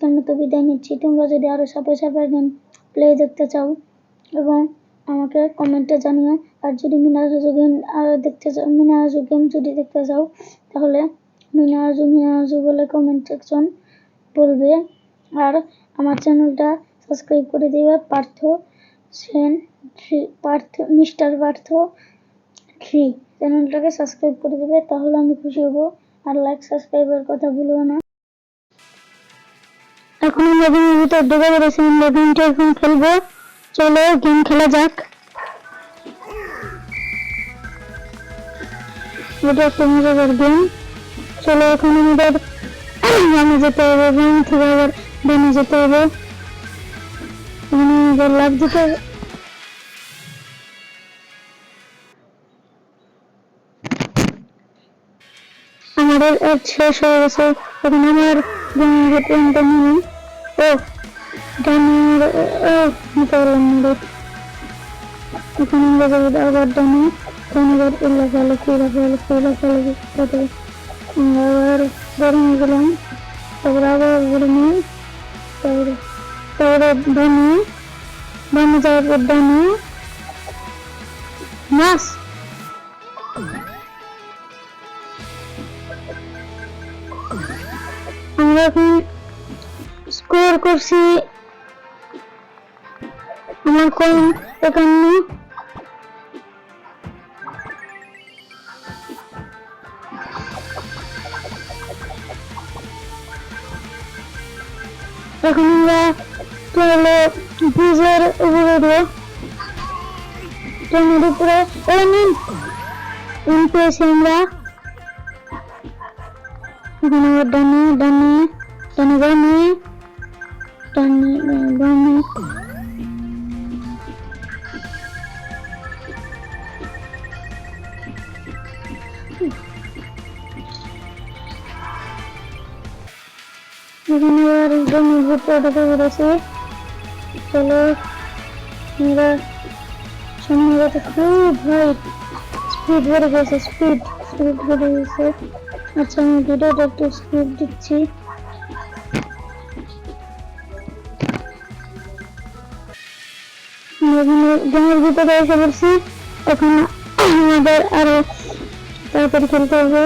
আজকের মতো বিদায় নিচ্ছি। তোমরা যদি আরও সাপে সাপের গেম প্লে দেখতে চাও এবং আমাকে কমেন্টে জানিও। আর যদি মিনাজু গেম আরও দেখতে চাও মিনাজু গেম যদি দেখতে চাও, তাহলে মিনাজু মিনাজু বলে কমেন্ট সেকশন বলবে। আর আমার চ্যানেলটা সাবস্ক্রাইব করে দেবে Partha Sen three, Partha, mister Partha three. চ্যানেলটাকে সাবস্ক্রাইব করে দেবে, তাহলে আমি খুশি হব। আর লাইক সাবস্ক্রাইবের কথা ভুলবো না। এখন গেমের ভিতর ঢুকে পড়েছি গেমটা এখন খেলব। চলো, গেম খেলা যাক। এটা একটা মজাদার গেম। চলো, এখন আমাদের বামে যেতে হবে বাম থেকে আবার ডানে যেতে হবে। এখানে আমাদের লাভ দিতে হবে। আমাদের শেষ হয়ে গেছে। এখন আমার গেমের ট্রেনটা নিয়ে ও ডানের ও নিতে পারলাম না রে এখন আমরা যাব আবার ডানে ডানে আবার লেখালেখি লেখালেখি লেখালেখি করতে আমরা আবার গরমে গেলাম তারপর আবার গরমে তারপরে তারপরে ডানে ডানে যাওয়ার পর ডানে মাছ করছি আমার কোন একান্ন এখন আমরা চলো ব্রিজের উপরে দিয়ে ট্রেনের উপরে এই নিন নিন পেয়েছি আমরা এখন আবার ডানে ডানে ডানে ডানে বামে এখানে আবার ডানে ঘুরতে ওঠাতে পেরেছি চলো আমরা সামনে যেতে খুব ভাই স্পিড বেড়ে গেছে স্পিড স্পিড বেড়ে গেছে আচ্ছা আমি ভিডিওটা একটু স্পিড দিচ্ছি গেমের ভিতরে এসে পড়ছি। এখন আমাদের আরও তাড়াতাড়ি খেলতে হবে।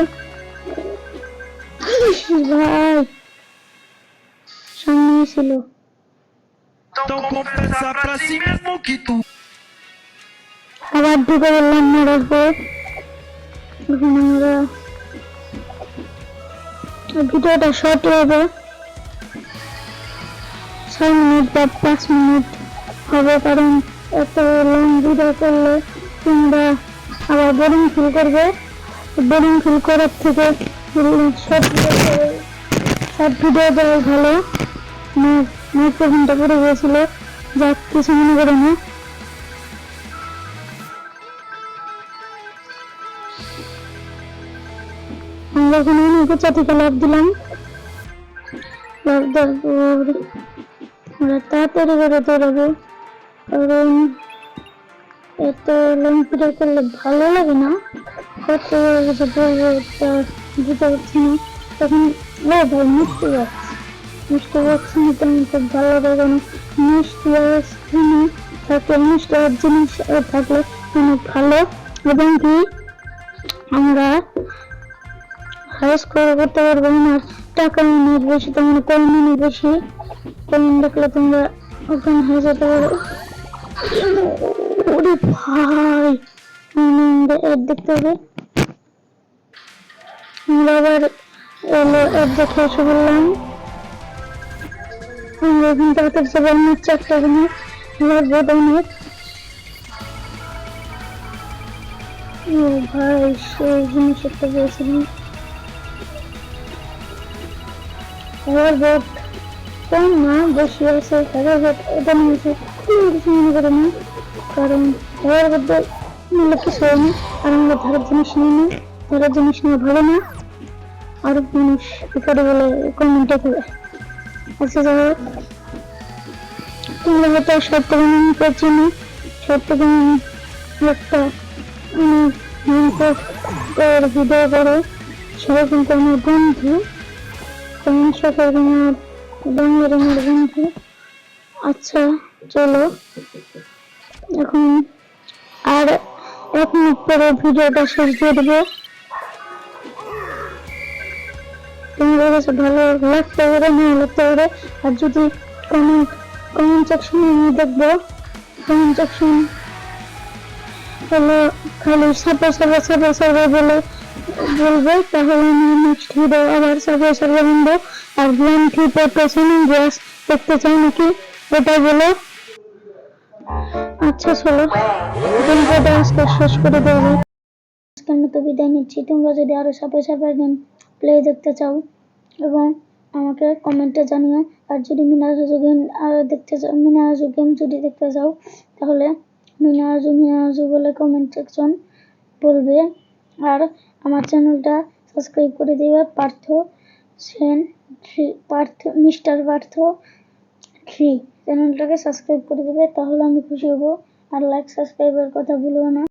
ভাই, সামনে ছিল আবার ঢুকে বললাম এখন আমরা ভিডিওটা শর্ট হবে ছয় মিনিট বা পাঁচ মিনিট হবে, কারণ এত লং ভিডিও করলে তোমরা আবার বোরিং ফিল করবে, বোরিং ফিল করার থেকে শর্ট ভিডিও শর্ট ভিডিও দেওয়া ভালো। মাইক্রোফোনটা পড়ে গিয়েছিল। যাক, কিছু মনে করে না। আমরা এখানে অনেক উঁচা লাভ দিলাম। লাভ দেওয়ার পর তাড়াতাড়ি করে দৌড়াবো কারণ এত লং ভিডিও করলে ভালো লাগে না। কত বুঝতে পারছি না। তখন ও ভাই, মিষ্টি গাছ। মিষ্টি গাছ নিতে আমার খুব ভালো লাগে কারণ মিষ্টি গাছ থাকলে মিষ্টি জিনিস থাকলে অনেক ভালো। এবং কি, আমরা হাই স্কোর করতে পারব না। টাকা মিনিট বেশি তোমার কম মিনিট বেশি। কম দেখলে তোমরা ওখানে হয়ে যেতে পারো। ওরে ভাই আমরা এড দেখতে হবে আমরা আবার এলো এড দেখে এসে বললাম আমরা এখান থেকে যাব অনেক চারটা এখানে লাগবে অনেক ও ভাই সেই জিনিস একটা পেয়েছিলাম আমার ভোট কম না বেশি আছে, তাদের এটা নিয়েছে কিছু মনে করে না, কারণ আমার মধ্যে মূল্য কিছু হয়নি আর আমরা ধারের জিনিস নিই না ধারের জিনিস ভালো না আর মানুষ বিপদে বলে কমেন্টে করে। আচ্ছা হোক। তোমরা হয়তো সত্য কমেন্ট করছি না সত্য কমেন্ট একটা ভয়ঙ্কর ভিডিও করে। সেরকম কোনো বন্ধু। তেমন সকল আমার বন্ধু আচ্ছা চলো। এখন আর এক পরে ভিডিওটা শেষ দিয়ে দেবো। তোমাদের কাছে ভালো লাগতে পারে, না লাগতে পারে? আর যদি কমেন্ট কমেন্ট সেকশনে আমি দেখব কমেন্ট সেকশন হলো খালি সাপে সাপে সাপে সাপে বলে বলবে, তাহলে আমি নেক্সট আবার আনব আর গ্যাস চাই নাকি? ওটা বলো। আচ্ছা শেষ করে দেবো। বিদায় নিচ্ছি। তোমরা যদি গেম প্লে দেখতে চাও, এবং আমাকে কমেন্টে জানিও। আর যদি মিনারাজু গেম দেখতে চাও মিনারাজু গেম যদি দেখতে চাও, তাহলে মিনারাজু মিনারাজু বলে কমেন্ট সেকশন বলবে। আর আমার চ্যানেলটা সাবস্ক্রাইব করে দেবে Partha Sen three, Partha, mister Partha three. চ্যানেলটাকে সাবস্ক্রাইব করে দেবে, তাহলে আমি খুশি হব। আর লাইক সাবস্ক্রাইবের কথা ভুলো না।